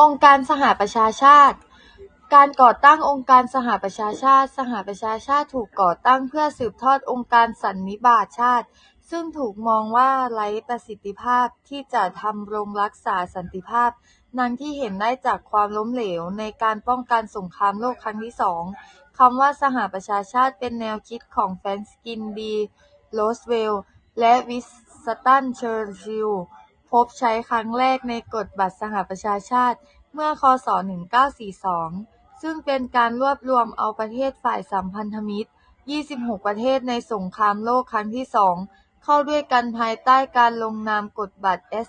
องค์การสหประชาชาติ การก่อตั้งองค์การสหประชาชาติ สหประชาชาติถูกก่อตั้งเพื่อสืบทอดองค์การสันนิบาตชาติ ซึ่งถูกมองว่าไร้ประสิทธิภาพที่จะทำรงรักษาสันติภาพ ดังที่เห็นได้จากความล้มเหลวในการป้องกันสงครามโลกครั้งที่สองคำว่าสหประชาชาติเป็นแนวคิดของแฟรงก์กินดี โรสเวลล์และวิสตัน เชอร์ชิลล์ พบใช้ครั้งแรกในกฎบัตรสหประชาชาติเมื่อ ค.ศ.1942 ซึ่งเป็นการรวบรวมเอาประเทศฝ่ายสัมพันธมิตร 26 ประเทศในสงครามโลกครั้งที่สองเข้าด้วยกันภายใต้การลงนามกฎบัตรแอต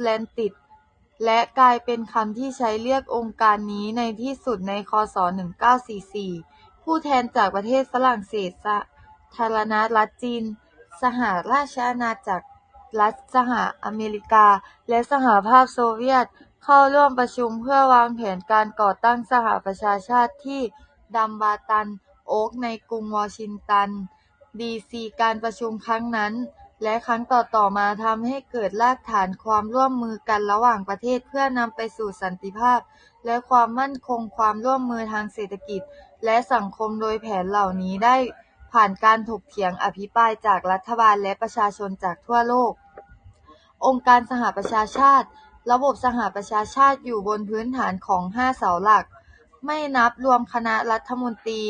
แลนติก และกลายเป็นคำที่ใช้เรียกองค์การนี้ในที่สุดใน ค.ศ.1944 ผู้แทนจากประเทศฝรั่งเศสสาธารณรัฐจีน สหราชอาณาจักร รัฐสหอเมริกา และสหภาพโซเวียต เข้าร่วมประชุมเพื่อวางแผนการก่อตั้งสหประชาชาติที่ดัมบาตัน โอ๊ก ในกรุงวอชิงตัน ดีซี การประชุมครั้งนั้น และครั้งต่อๆมาทำให้เกิดรากฐานความร่วมมือกันระหว่างประเทศเพื่อนำไปสู่สันติภาพ และความมั่นคงความร่วมมือทางเศรษฐกิจ และสังคมโดยแผนเหล่านี้ได้ ผ่านการถกเถียงอภิปรายจากรัฐบาลและประชาชนจากทั่วโลก องค์การสหประชาชาติ ระบบสหประชาชาติอยู่บนพื้นฐานของ 5 เสาหลัก ไม่นับรวมคณะรัฐมนตรี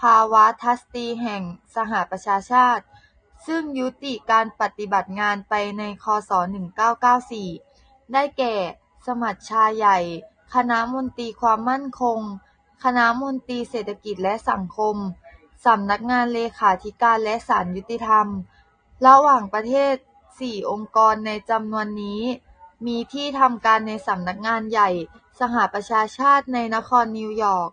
ภาวะทัสตีแห่งสหประชาชาติ ซึ่งยุติการปฏิบัติงานไปในค.ศ.1994 ได้แก่ สมัชชาใหญ่ คณะมนตรีความมั่นคง คณะมนตรีเศรษฐกิจและสังคม สำนักงานเลขาธิการและศาลยุติธรรม ระหว่างประเทศ4องค์กรในจำนวนนี้ มีที่ทำการในสำนักงานใหญ่สหประชาชาติในนครนิวยอร์ก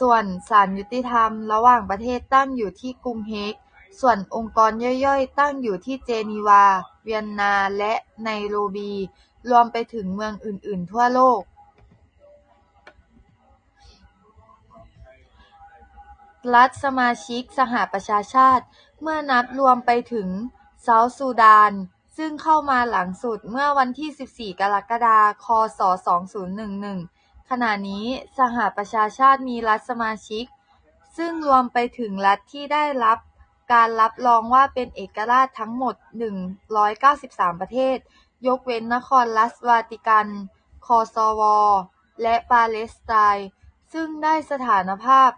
ส่วนศาลยุติธรรมระหว่างประเทศตั้งอยู่ที่กรุงเฮก ส่วนองค์กรย่อยๆ ตั้งอยู่ที่เจนีวา เวียนนา และไนโรบี รวมไปถึงเมืองอื่นๆ ทั่วโลก รัฐสมาชิกสหประชาชาติ เมื่อนับรวมไปถึงเซาท์ซูดาน ซึ่งเข้ามาหลังสุดเมื่อวันที่ 14 กรกฎาคม ค.ศ.2011 ขณะนี้สหประชาชาติมีรัฐสมาชิก ซึ่งรวมไปถึงรัฐที่ได้รับการรับรองว่าเป็นเอกราชทั้งหมด 193 ประเทศ ยกเว้นนครรัฐวาติกัน คอซอวอ และปาเลสไตน์ ซึ่งได้สถานภาพ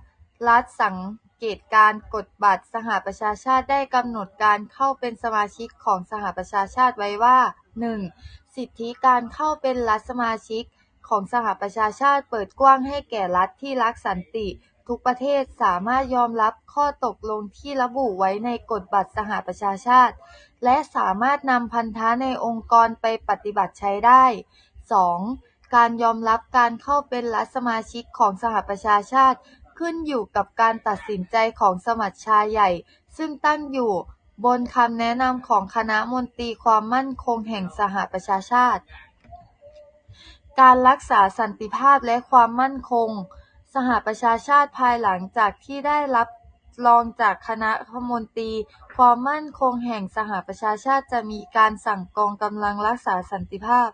รัฐสังเกตการณ์กฎบัตรสหประชาชาติได้กำหนดการเข้าเป็นสมาชิกของสหประชาชาติไว้ว่า 1. สิทธิการเข้าเป็นรัฐสมาชิกของสหประชาชาติเปิดกว้างให้แก่รัฐที่รักสันติทุกประเทศสามารถยอมรับข้อตกลงที่ระบุไว้ในกฎบัตรสหประชาชาติ และสามารถนำพันธะในองค์กรไปปฏิบัติใช้ได้ 2. การยอมรับการเข้าเป็นรัฐสมาชิกของสหประชาชาติ ขึ้นอยู่กับการตัดสินใจของสมัชชาใหญ่ ซึ่งตั้งอยู่บนคำแนะนำของคณะมนตรีความมั่นคงแห่งสหประชาชาติ การรักษาสันติภาพและความมั่นคง สหประชาชาติภายหลังจากที่ได้รับรองจากคณะมนตรี ความมั่นคงแห่งสหประชาชาติจะมีการสั่งกองกำลังรักษาสันติภาพ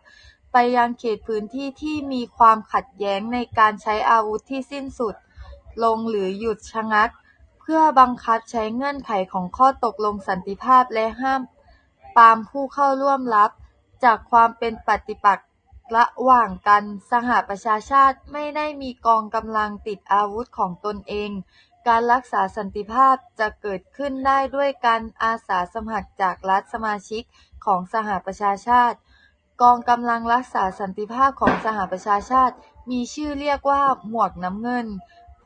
ไปยังเขตพื้นที่ที่มีความขัดแย้งในการใช้อาวุธที่สิ้นสุด ลงหรือหยุดชะงัก เพื่อบังคับใช้เงื่อนไขของข้อตกลงสันติภาพ และห้ามปรามผู้เข้าร่วมรับจากความเป็นปฏิปักษ์ระหว่างกัน สหประชาชาติไม่ได้มีกองกำลังติดอาวุธของตนเอง การรักษาสันติภาพจะเกิดขึ้นได้ด้วยการอาสาสมัครจากรัฐสมาชิกของสหประชาชาติ กองกำลังรักษาสันติภาพของสหประชาชาติ มีชื่อเรียกว่าหมวกน้ำเงิน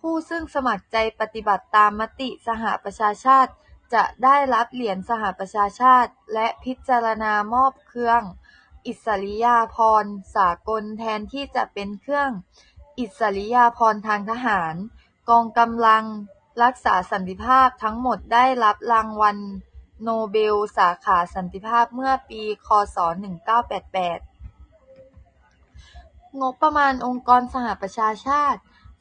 ผู้ซึ่งสมัครใจปฏิบัติตามมติสหประชาชาติ จะได้รับเหรียญสหประชาชาติ และพิจารณามอบเครื่อง อิสริยาภรณ์สากลแทนที่จะเป็นเครื่อง อิสริยาภรณ์ทางทหาร กองกำลังรักษาสันติภาพทั้งหมดได้รับรางวัลโนเบลสาขาสันติภาพเมื่อปี ค.ศ.1988 งบประมาณองค์กรสหประชาชาติ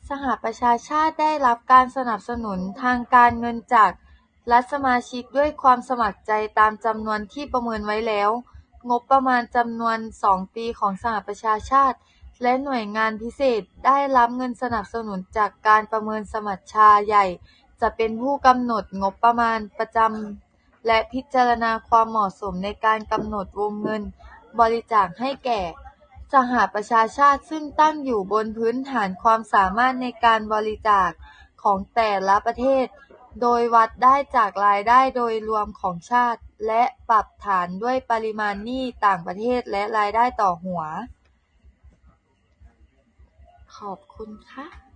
สหประชาชาติได้รับการสนับสนุนทางการเงินจากรัฐสมาชิกด้วยความสมัครใจตามจำนวนที่ประเมินไว้แล้ว งบประมาณจำนวน 2 ปีของสหประชาชาติ และหน่วยงานพิเศษได้รับเงินสนับสนุนจากการประเมินสมัชชาใหญ่ จะเป็นผู้กำหนดงบประมาณประจำและพิจารณาความเหมาะสมในการกำหนดวงเงิน บริจาคให้แก่ สหประชาชาติซึ่งตั้งอยู่บนพื้นฐานความสามารถในการบริจาคของแต่ละประเทศ โดยวัดได้จากรายได้โดยรวมของชาติ และปรับฐานด้วยปริมาณหนี้ต่างประเทศและรายได้ต่อหัว ขอบคุณค่ะ